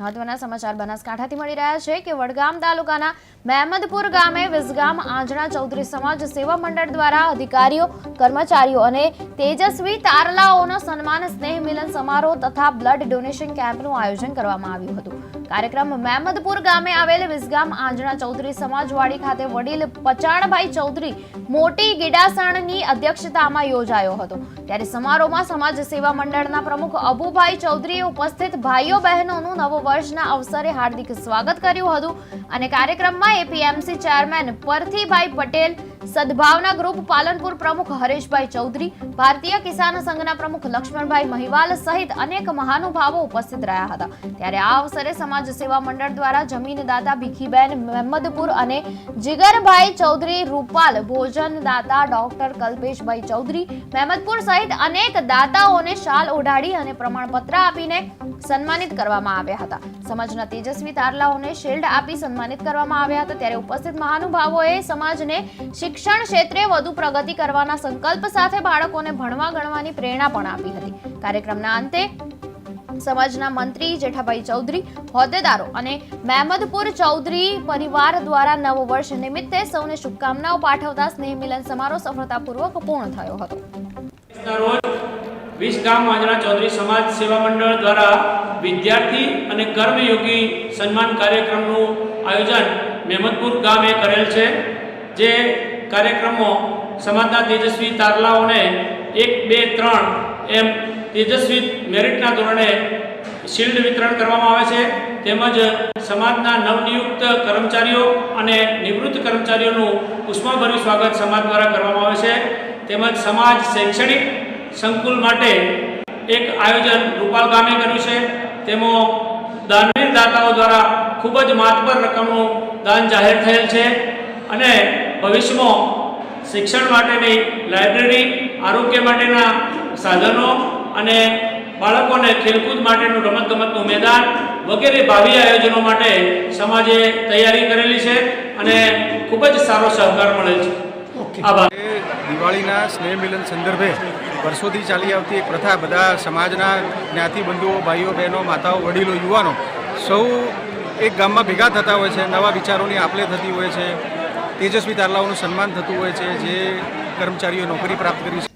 મહત્વના સમાચાર બનાસકાંઠાથી મળી રહ્યા છે કે વડગામ તાલુકાના મહેમદપુર ગામે વિસગામ આંજણા ચૌધરી સમાજ સેવા મંડળ દ્વારા અધિકારીઓ, કર્મચારીઓ અને તેજસ્વી તારલાઓનો સન્માન, સ્નેહ મિલન સમારોહ તથા બ્લડ ડોનેશન કેમ્પનું આયોજન કરવામાં આવ્યું હતું. કાર્યક્રમ મહેમદપુર ગામે આવેલ વિસગામ આંજણા ચૌધરી સમાજવાડી ખાતે વડીલ પચાણભાઈ ચૌધરી મોટી ગીડાસણની અધ્યક્ષતામાં યોજાયો હતો. ત્યારે સમારોહમાં સમાજ સેવા મંડળના પ્રમુખ અબુભાઈ ચૌધરીએ ઉપસ્થિત ભાઈઓ બહેનોનું નવ વર્ષના અવસરે હાર્દિક સ્વાગત કર્યું હતું અને કાર્યક્રમમાં APMC chairman Parthibhai Patel Sadbhavana group Palanpur પ્રમુખ હરેશભાઈ ચૌધરી, ભારતીય કિસાન સંઘના પ્રમુખ લક્ષ્મણભાઈ મહિવાલ સહિત અનેક મહાનુભાવો ઉપસ્થિત રહ્યા હતા. ત્યારે આ અવસરે સમાજ સેવા મંડળ દ્વારા જમીનદાતા ભીખીબેન મહેમદપુર અને જીગરભાઈ ચૌધરી, રૂપાલ ભોજનદાતા ડોક્ટર કલ્પેશભાઈ ચૌધરી, મહેમદપુર સહિત અનેક દાતાઓને શાલ ઓઢાડી અને પ્રમાણપત્ર આપીને સન્માનિત કરવામાં આવ્યા હતા. સમાજના તેજસ્વી તારલાઓને શિલ્ડ આપી સન્માનિત કરવામાં આવ્યા હતા. ત્યારે ઉપસ્થિત મહાનુભાવોએ સમાજને શિક્ષણ ક્ષેત્રે વધુ પ્રગતિ કરવાના સંકલ્પ સાથે બાળકોને ભણવા ગણવાની પ્રેરણા પણ આપી હતી. કાર્યક્રમના અંતે સમાજના મંત્રી જેઠાભાઈ ચૌધરી, હોદ્દેદારો અને મહેમદપુર ચૌધરી પરિવાર દ્વારા નવ વર્ષ નિમિત્તે સૌને શુભકામનાઓ પાઠવતા સ્નેહ મિલન સમારોહ સફળતાપૂર્વક પૂર્ણ થયો હતો. ના રોજ વીસ ગામ આજના ચૌધરી સમાજ સેવા મંડળ દ્વારા વિદ્યાર્થી અને કર્મયોગી સન્માન કાર્યક્રમનું આયોજન મહેમદપુર ગામે કરેલ છે, જે કાર્યક્રમો સમાજના તેજસ્વી તારલાઓને એક, બે, ત્રણ એમ તેજસ્વી મેરિટના ધોરણે શિલ્ડ વિતરણ કરવામાં આવે છે. તેમજ સમાજના નવનિયુક્ત કર્મચારીઓ અને નિવૃત્ત કર્મચારીઓનું ઉષ્માભર્યું સ્વાગત સમાજ દ્વારા કરવામાં આવે છે. તેમજ સમાજ શૈક્ષણિક સંકુલ માટે એક આયોજન રૂપાલ ગામે કર્યું છે. તેમાં દાનવીર દાતાઓ દ્વારા ખૂબ જ માતબર રકમનું દાન જાહેર થયેલ છે. અને ભવિષ્યમાં શિક્ષણ માટેની લાઇબ્રેરી આરોગ્ય માટેના સાધનો અને બાળકોને ખેલકૂદ માટેનું રમતગમતનું મેદાન વગેરે ભાવિ આયોજનો માટે સમાજે તૈયારી કરેલી છે અને ખૂબ જ સારો સહકાર મળેલ છે. આભાર. દિવાળીના સ્નેહ મિલન સંદર્ભે વર્ષોથી ચાલી આવતી એક પ્રથા બધા સમાજના જ્ઞાતિ બંધુઓ ભાઈઓ બહેનો માતાઓ વડીલો યુવાનો સૌ એક ગામમાં ભેગા થતા હોય છે નવા વિચારોની આપલે થતી હોય છે. તેજસ્વી તારલાઓનું સન્માન થતું હોય છે જે કર્મચારીઓ નોકરી પ્રાપ્ત કરી છે